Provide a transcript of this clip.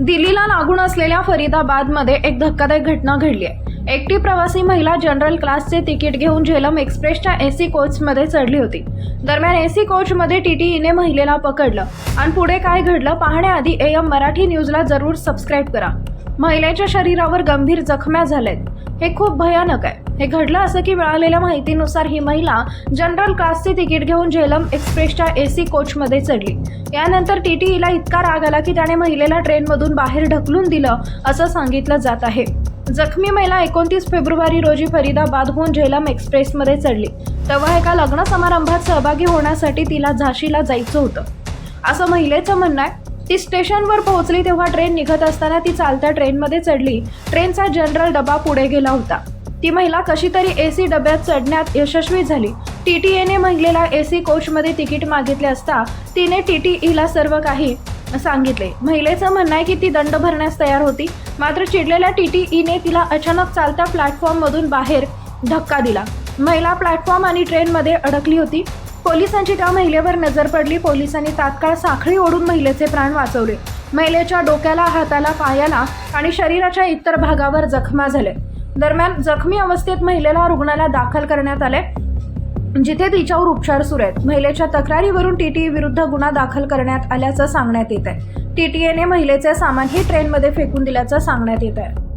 दिल्लीला लागून असलेल्या फरीदाबादमध्ये एक धक्कादायक घटना घडली आहे. एकटी प्रवासी महिला जनरल क्लासचे तिकीट घेऊन झेलम एक्सप्रेसच्या एसी कोचमध्ये चढली होती. दरम्यान एसी कोचमध्ये टीटीईने महिलेला पकडलं. आणि पुढे काय घडलं पाहण्याआधी एम मराठी न्यूजला जरूर सबस्क्राईब करा. महिलेच्या शरीरावर गंभीर जखम्या झाल्यात. हे खूप भयानक आहे. हे घडलं असं की मिळालेल्या माहितीनुसार ही महिला जनरल कास्टचे तिकीट घेऊन झेलम एक्सप्रेसच्या एसी कोचमध्ये चढली. यानंतर टीटीईला इतका राग आला की त्याने महिलेला ट्रेनमधून बाहेर ढकलून दिलं असं सांगितलं जात आहे. जखमी महिला एकोणतीस फेब्रुवारी रोजी फरीदाबादहून झेलम एक्सप्रेसमध्ये चढली. तेव्हा एका लग्न समारंभात सहभागी होण्यासाठी तिला झाशीला जायचं होतं. असं महिलेचं म्हणणं आहे. ती स्टेशनवर पोहोचली तेव्हा ट्रेन निघत असताना ती चालत्या ट्रेनमध्ये चढली. ट्रेनचा जनरल डबा पुढे गेला होता. ती महिला कशी तरी ए सी डब्यात चढण्यात यशस्वी झाली. टी टी एने महिलेला ए सी कोचमध्ये तिकीट मागितले असता तिने टी टी ईला सर्व काही सांगितले. महिलेचं म्हणणं आहे की ती दंड भरण्यास तयार होती मात्र चिडलेल्या टी टी ईने तिला अचानक चालत्या प्लॅटफॉर्ममधून बाहेर धक्का दिला. महिला प्लॅटफॉर्म आणि ट्रेनमध्ये अडकली होती. पोलिसांची त्या महिलेवर नजर पडली. पोलिसांनी तात्काळ साखळी ओढून महिलेचे प्राण वाचवले. महिलेच्या डोक्याला हाताला पायाला आणि शरीराच्या इतर भागावर जखमा झाले दरम्यान जखमी अवस्थेत महिलेला रुग्णालयात दाखल करण्यात आले जिथे तिच्यावर उपचार सुरू आहेत. महिलेच्या तक्रारीवरून टीटीई विरुद्ध गुन्हा दाखल करण्यात आल्याचं सांगण्यात येत आहे टीटीएने महिलेचे सामानही ट्रेनमध्ये फेकून दिल्याचं सांगण्यात येत आहे